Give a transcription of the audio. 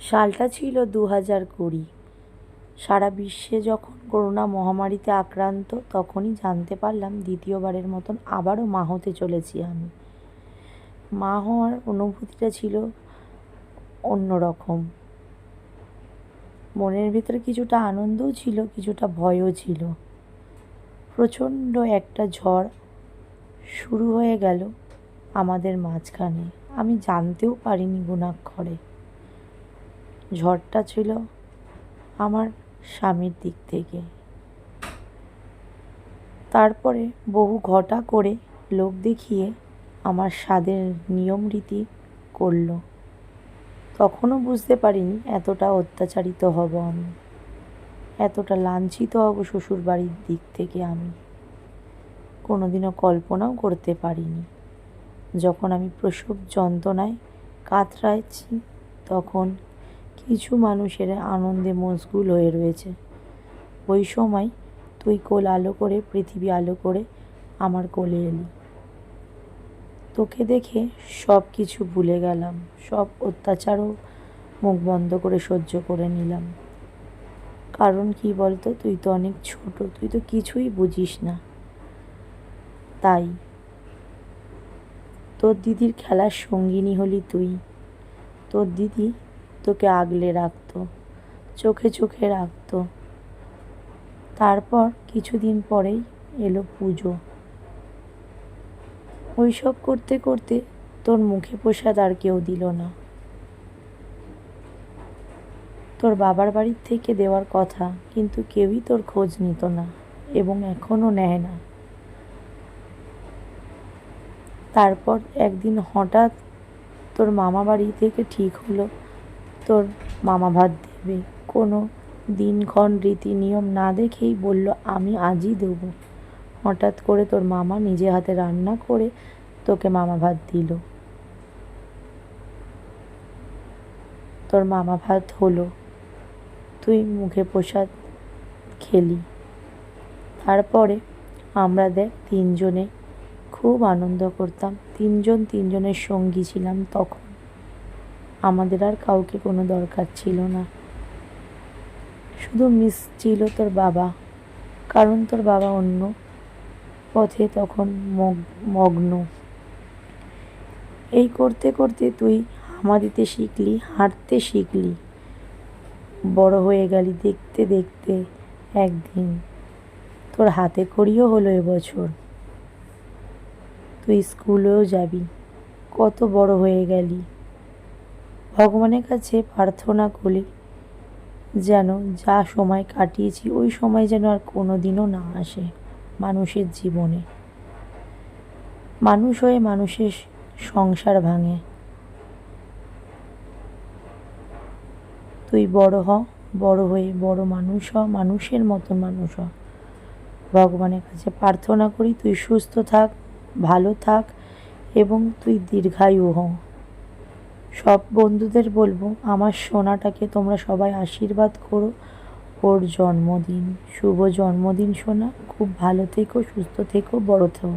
সালটা ছিল দু হাজার কুড়ি। সারা বিশ্বে যখন করোনা মহামারীতে আক্রান্ত, তখনই জানতে পারলাম দ্বিতীয়বারের মতন আবারও মা হতে চলেছি আমি। মা হওয়ার অনুভূতিটা ছিল অন্য রকম মনের ভিতরে কিছুটা আনন্দও ছিল, কিছুটা ভয়ও ছিল। প্রচণ্ড একটা ঝড় শুরু হয়ে গেল আমাদের মাঝখানে। আমি জানতেও পারিনি গুণাক্ষরে। ঝড়টা ছিল আমার স্বামীর দিক থেকে। তারপরে বহু ঘটা করে লোক দেখিয়ে আমার স্বাদের নিয়ম রীতি করল। তখনও বুঝতে পারিনি এতটা অত্যাচারিত হব আমি, এতটা লাঞ্ছিত হব শ্বশুর বাড়ির দিক থেকে আমি। কোনোদিনও কল্পনাও করতে পারিনি। যখন আমি প্রসব যন্ত্রণায় কাতরাইছি তখন কিছু মানুষেরা আনন্দে মশগুল হয়ে রয়েছে। ওই সময় তুই কোল আলো করে, পৃথিবী আলো করে আমার কোলে এলি। তোকে দেখে সব কিছু ভুলে গেলাম, সব অত্যাচারও মুখ বন্ধ করে সহ্য করে নিলাম। কারণ কি বলতো, তুই তো অনেক ছোট, তুই তো কিছুই বুঝিস না। তাই তোর দিদির খেলার সঙ্গিনী হলি তুই। তোর দিদি তোকে আগলে রাখতো, চোখে চোখে রাখতো। তারপর কিছুদিন পরেই এলো পুজো। ওই সব করতে করতে তোর মুখে প্রসাদ আর কেউ দিল না। তোর বাবার বাড়ির থেকে দেওয়ার কথা কিন্তু কেউই তোর খোঁজ নিত না এবং এখনও নেয় না। তারপর একদিন হঠাৎ তোর মামা বাড়ি থেকে ঠিক হলো তোর মামা ভাত দেবে। কোনো দিনক্ষণ রীতি নিয়ম না দেখেই বলল, আমি আজই দেবো। হঠাৎ করে তোর মামা নিজে হাতে রান্না করে তোকে মামা ভাত দিল। তোর মামা ভাত হলো। তুই মুখে প্রসাদ খেলি। তারপরে আমরা দেখ তিনজনে খুব আনন্দ করতাম। তিনজন তিনজনের সঙ্গী ছিলাম তখন। আমাদের আর কাউকে কোনো দরকার ছিল না। শুধু মিস ছিল তোর বাবা, কারণ তোর বাবা অন্য পথে তখন মগ্ন। এই করতে করতে তুই হামা দিতে শিখলি, হাঁটতে শিখলি। বড় হয়ে গেলি দেখতে দেখতে একদিন। তোর হাতে খড়িও হলো এবছর। তুই স্কুলেও যাবি, কত বড় হয়ে গেলি। ভগবানের কাছে প্রার্থনা করি যেন যা সময় কাটিয়েছি, ওই সময় যেন আর কোনো দিনও না আসে মানুষের জীবনে। মানুষ হয়ে মানুষের সংসার ভাঙে। তুই বড় হ, বড় হয়ে বড় মানুষ হ, মানুষের মতন মানুষ হ। ভগবানের কাছে প্রার্থনা করি, তুই সুস্থ থাক, ভালো থাক এবং তুই দীর্ঘায়ু হ। সব বন্ধুদের বলব, আমার সোনাটাকে তোমরা সবাই আশীর্বাদ করো। ওর জন্মদিন, শুভ জন্মদিন, সোনা। খুব ভালো থেকো, সুস্থ থেকো, বড় থেকো।